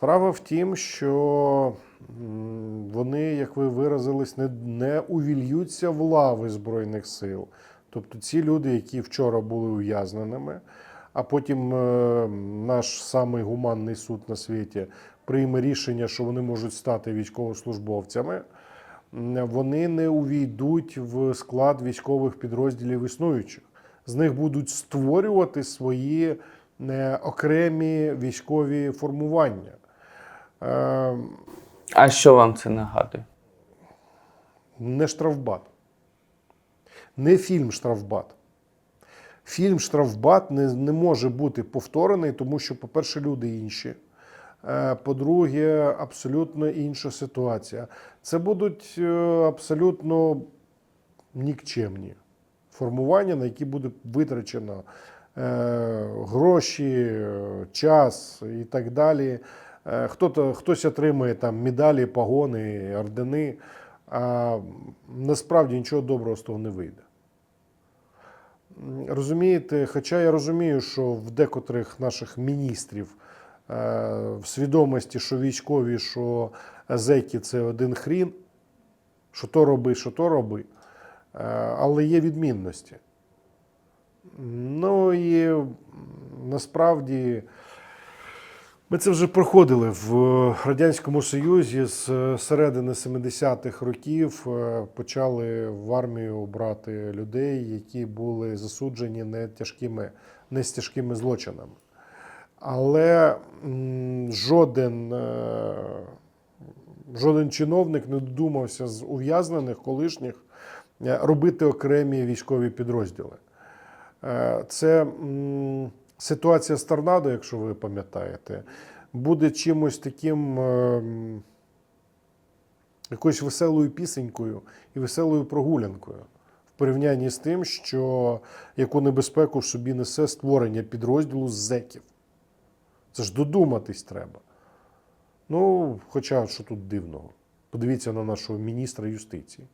Справа в тім, що вони, як ви виразились, не, не увільються в лави Збройних сил. Тобто ці люди, які вчора були ув'язненими, а потім е, наш самий гуманний суд на світі прийме рішення, що вони можуть стати військовослужбовцями, вони не увійдуть в склад військових підрозділів існуючих. З них будуть створювати свої е, окремі військові формування. Е, А що вам це нагадує? не штрафбат. Не фільм Штрафбат. Фільм Штрафбат не, не може бути повторений, тому що, по-перше, люди інші. Е, По-друге, абсолютно інша ситуація. Це будуть е, абсолютно нікчемні формування, на які буде витрачено е, гроші, час і так далі. Е, Хто-то, хтось отримує там медалі, погони, ордени, а насправді нічого доброго з того не вийде. Розумієте, хоча я розумію, що в декотрих наших міністрів е, в свідомості, що військові, що зеки це один хрін, що то роби, що то роби, Е, але є відмінності. Ну і насправді ми це вже проходили в Радянському Союзі з е, середини 70-х років. е, Почали в армію брати людей, які були засуджені не тяжкими, не з тяжкими злочинами. Але жоден, е, жоден чиновник не додумався з ув'язнених колишніх е, робити окремі військові підрозділи. Е, Це ситуація з торнадо, якщо ви пам'ятаєте, буде чимось таким е, якоюсь веселою пісенькою і веселою прогулянкою в порівнянні з тим, що яку небезпеку в собі несе створення підрозділу з зеків. Це ж додуматись треба. Ну, хоча що тут дивного? Подивіться на нашого міністра юстиції.